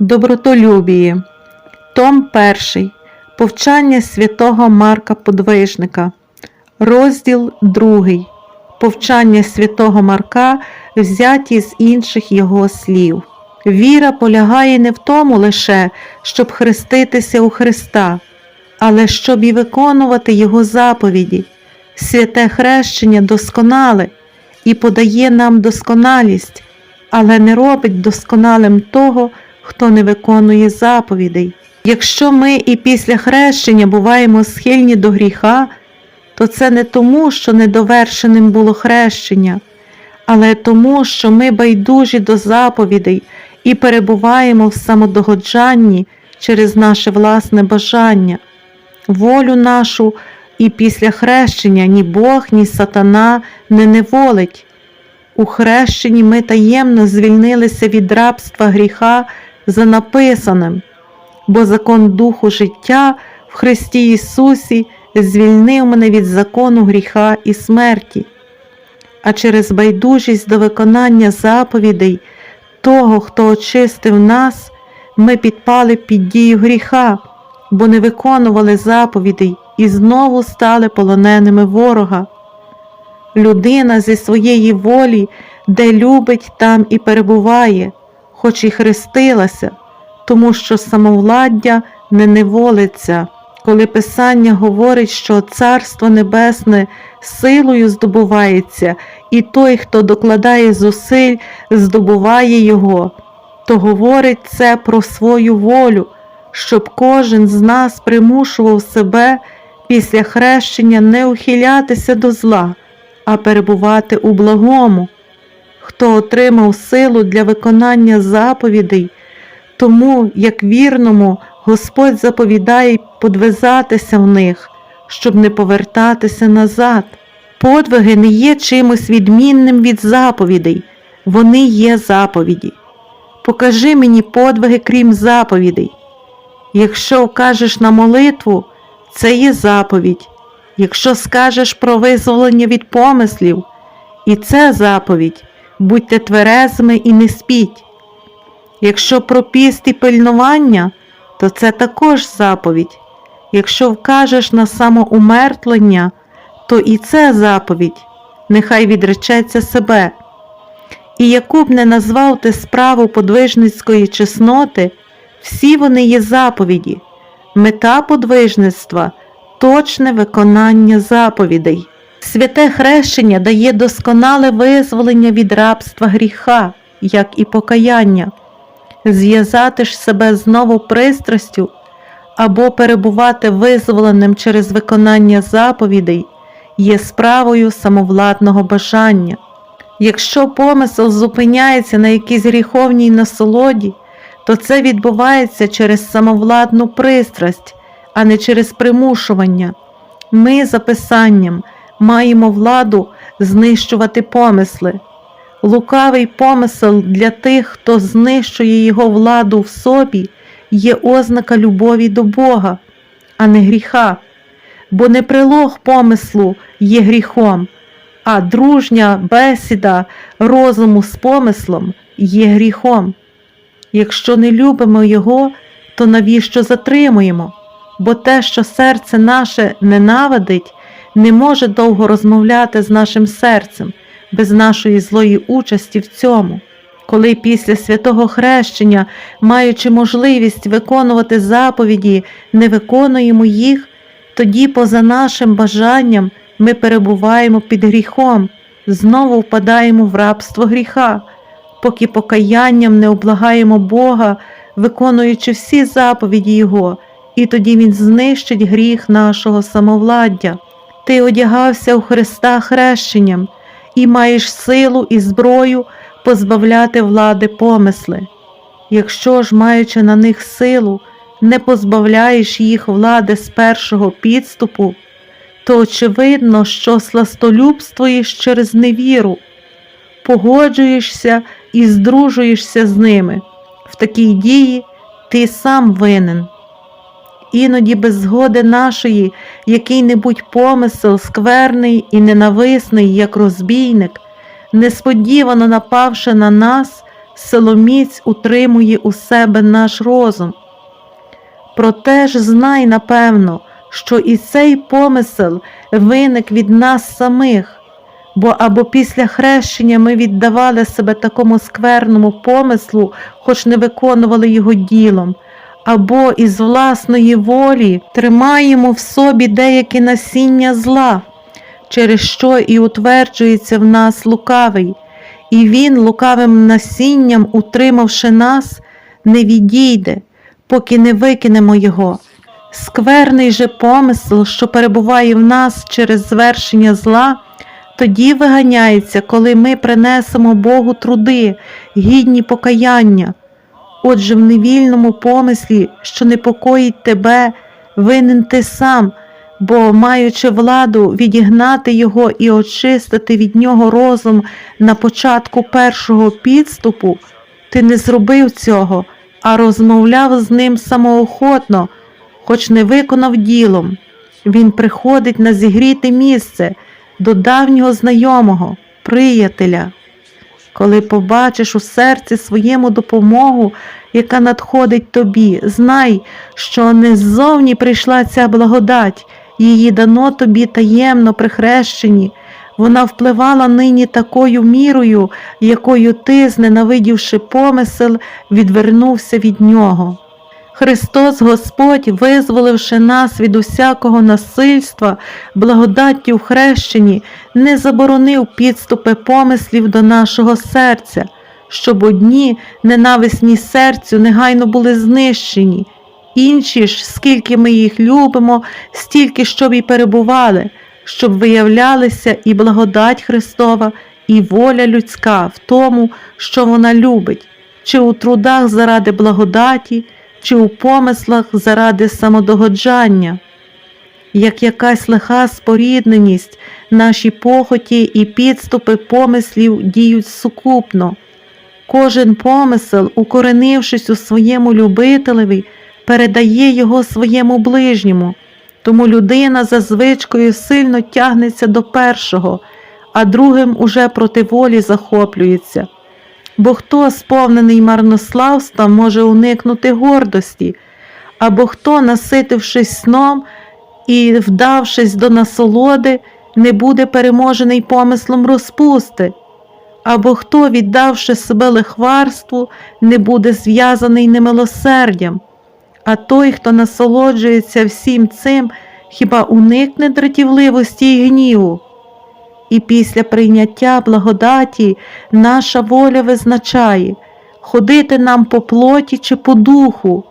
Добротолюбії. Том 1. Повчання святого Марка Подвижника. Розділ 2. Повчання святого Марка взяті з інших його слів. Віра полягає не в тому лише, щоб хреститися у Христа, але щоб і виконувати Його заповіді. Святе хрещення досконале і подає нам досконалість, але не робить досконалим того, хто не виконує заповідей. Якщо ми і після хрещення буваємо схильні до гріха, то це не тому, що недовершеним було хрещення, але тому, що ми байдужі до заповідей і перебуваємо в самодогоджанні через наше власне бажання, волю нашу і після хрещення ні Бог, ні сатана не неволить. У хрещенні ми таємно звільнилися від рабства гріха за написаним, бо закон Духу життя в Христі Ісусі звільнив мене від закону гріха і смерті. А через байдужість до виконання заповідей того, хто очистив нас, ми підпали під дію гріха, бо не виконували заповідей і знову стали полоненими ворога. Людина зі своєї волі, де любить, там і перебуває, хоч і хрестилася, тому що самовладдя не неволиться. Коли Писання говорить, що Царство Небесне силою здобувається, і той, хто докладає зусиль, здобуває його, то говорить це про свою волю, щоб кожен з нас примушував себе після хрещення не ухилятися до зла, а перебувати у благому. Хто отримав силу для виконання заповідей, тому, як вірному, Господь заповідає подвизатися в них, щоб не повертатися назад. Подвиги не є чимось відмінним від заповідей, вони є заповіді. Покажи мені подвиги, крім заповідей. Якщо вкажеш на молитву, це є заповідь. Якщо скажеш про визволення від помислів, і це заповідь, будьте тверезими і не спіть. Якщо про піст і пильнування, то це також заповідь. Якщо вкажеш на самоумертлення, то і це заповідь, нехай відречеться себе. І яку б не назвав ти справу подвижницької чесноти, всі вони є заповіді, мета подвижництва точне виконання заповідей. Святе хрещення дає досконале визволення від рабства гріха, як і покаяння, зв'язати ж себе знову пристрастю або перебувати визволеним через виконання заповідей є справою самовладного бажання. Якщо помисел зупиняється на якійсь гріховній насолоді, то це відбувається через самовладну пристрасть, а не через примушування. Ми за Писанням маємо владу знищувати помисли. Лукавий помисел для тих, хто знищує його владу в собі, є ознака любові до Бога, а не гріха, бо не прилог помислу є гріхом, а дружня бесіда розуму з помислом є гріхом. Якщо не любимо Його, то навіщо затримуємо? Бо те, що серце наше ненавидить, не може довго розмовляти з нашим серцем без нашої злої участі в цьому. Коли після святого хрещення, маючи можливість виконувати заповіді, не виконуємо їх, тоді, поза нашим бажанням, ми перебуваємо під гріхом, знову впадаємо в рабство гріха, поки покаянням не облагаємо Бога, виконуючи всі заповіді Його, і тоді Він знищить гріх нашого самовладдя. Ти одягався у Христа хрещенням і маєш силу і зброю позбавляти влади помисли. Якщо ж, маючи на них силу, не позбавляєш їх влади з першого підступу, то очевидно, що сластолюбствуєш через невіру, погоджуєшся і здружуєшся з ними. В такій дії ти сам винен. Іноді без згоди нашої який-небудь помисел, скверний і ненависний, як розбійник, несподівано напавши на нас, силоміць утримує у себе наш розум. Проте ж знай напевно, що і цей помисел виник від нас самих, бо або після хрещення ми віддавали себе такому скверному помислу, хоч не виконували його ділом, або із власної волі тримаємо в собі деяке насіння зла, через що і утверджується в нас лукавий, і він, лукавим насінням, утримавши нас, не відійде, поки не викинемо його. Скверний же помисл, що перебуває в нас через звершення зла, тоді виганяється, коли ми принесемо Богу труди, гідні покаяння. Отже, в невільному помислі, що непокоїть тебе, винен ти сам, бо, маючи владу відігнати його і очистити від нього розум на початку першого підступу, ти не зробив цього, а розмовляв з ним самоохотно, хоч не виконав ділом. Він приходить на зігріте місце до давнього знайомого, приятеля. Коли побачиш у серці своєму допомогу, яка надходить тобі, знай, що не ззовні прийшла ця благодать, її дано тобі таємно при хрещенні. Вона впливала нині такою мірою, якою ти, зненавидівши помисел, відвернувся від нього. Христос Господь, визволивши нас від усякого насильства, благодаттю в хрещенні, не заборонив підступи помислів до нашого серця, щоб одні ненависні серцю негайно були знищені, інші ж, скільки ми їх любимо, стільки щоб і перебували, щоб виявлялися і благодать Христова, і воля людська в тому, що вона любить, чи у трудах заради благодаті чи у помислах заради самодогоджання, як якась лиха спорідненість, наші похоті і підступи помислів діють сукупно. Кожен помисел, укоренившись у своєму любителеві, передає його своєму ближньому, тому людина за звичкою сильно тягнеться до першого, а другим уже проти волі захоплюється. Бо хто, сповнений марнославства, може уникнути гордості, або хто, наситившись сном і вдавшись до насолоди, не буде переможений помислом розпусти, або хто, віддавши себе лихварству, не буде зв'язаний немилосердям, а той, хто насолоджується всім цим, хіба уникне дратівливості й гніву? І після прийняття благодаті наша воля визначає, ходити нам по плоті чи по духу,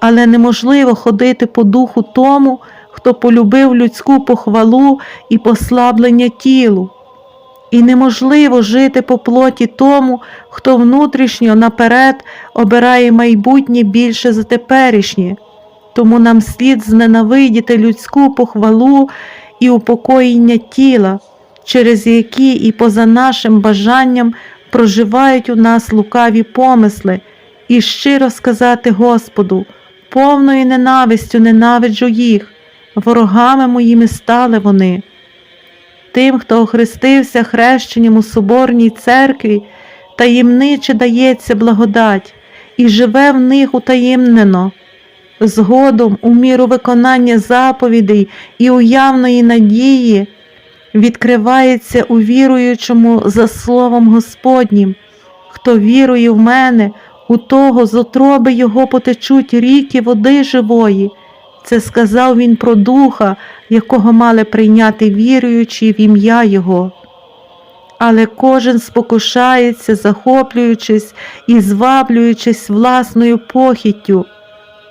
але неможливо ходити по духу тому, хто полюбив людську похвалу і послаблення тілу. І неможливо жити по плоті тому, хто внутрішньо наперед обирає майбутнє більше за теперішнє, тому нам слід зненавидіти людську похвалу і упокоєння тіла через які і поза нашим бажанням проживають у нас лукаві помисли, і щиро сказати Господу, повною ненавистю ненавиджу їх, ворогами моїми стали вони. Тим, хто охрестився хрещенням у Соборній церкві, таємниче дається благодать і живе в них утаємнено. Згодом, у міру виконання заповідей і уявної надії, відкривається у віруючому за Словом Господнім. Хто вірує в мене, у того з отроби його потечуть ріки води живої. Це сказав він про духа, якого мали прийняти віруючи в ім'я Його. Але кожен спокушається, захоплюючись і зваблюючись власною похіттю.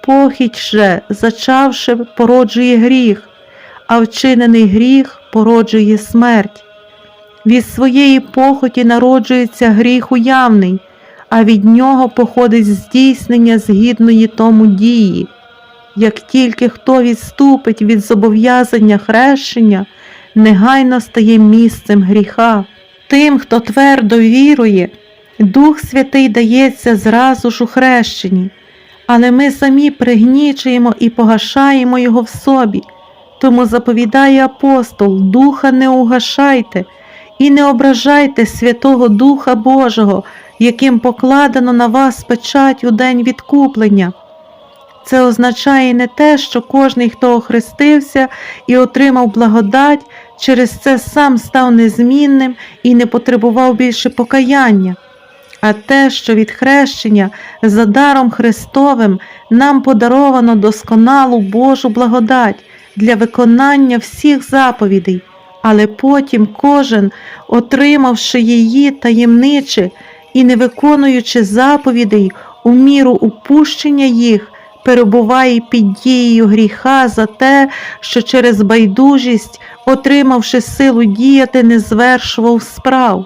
Похідь же, зачавши, породжує гріх, а вчинений гріх породжує смерть. Від своєї похоті народжується гріх уявний, а від нього походить здійснення згідної тому дії. Як тільки хто відступить від зобов'язання хрещення, негайно стає місцем гріха. Тим, хто твердо вірує, Дух Святий дається зразу ж у хрещенні, але ми самі пригнічуємо і погашаємо його в собі. Тому заповідає апостол, Духа не угашайте і не ображайте Святого Духа Божого, яким покладено на вас печать у день відкуплення. Це означає не те, що кожний, хто охрестився і отримав благодать, через це сам став незмінним і не потребував більше покаяння, а те, що від хрещення за даром Христовим нам подаровано досконалу Божу благодать для виконання всіх заповідей, але потім кожен, отримавши її таємниче і не виконуючи заповідей у міру упущення їх, перебуває під дією гріха за те, що через байдужість, отримавши силу діяти, не звершував справ.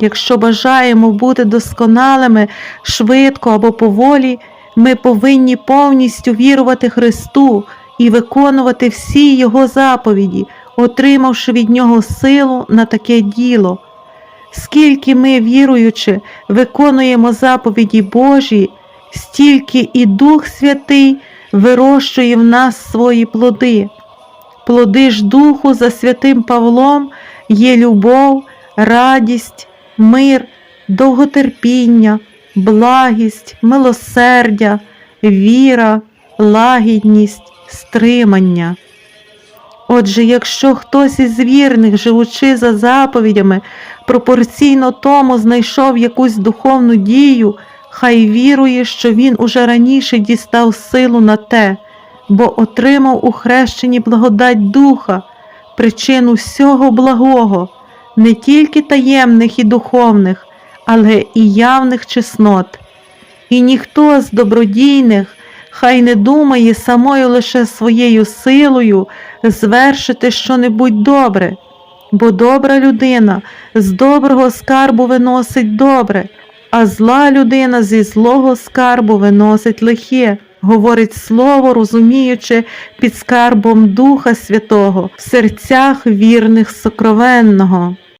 Якщо бажаємо бути досконалими швидко або поволі, ми повинні повністю вірувати Христу і виконувати всі Його заповіді, отримавши від Нього силу на таке діло. Скільки ми, віруючи, виконуємо заповіді Божі, стільки і Дух Святий вирощує в нас свої плоди. Плоди ж Духу за святим Павлом є любов, радість, мир, довготерпіння, благість, милосердя, віра, лагідність, стримання. Отже, якщо хтось із вірних, живучи за заповідями, пропорційно тому знайшов якусь духовну дію, хай вірує, що він уже раніше дістав силу на те, бо отримав у хрещенні благодать Духа, причину всього благого, не тільки таємних і духовних, але і явних чеснот. І ніхто з добродійних хай не думає самою лише своєю силою звершити щонебудь добре, бо добра людина з доброго скарбу виносить добре, а зла людина зі злого скарбу виносить лихе, говорить слово, розуміючи під скарбом Духа Святого в серцях вірних сокровенного.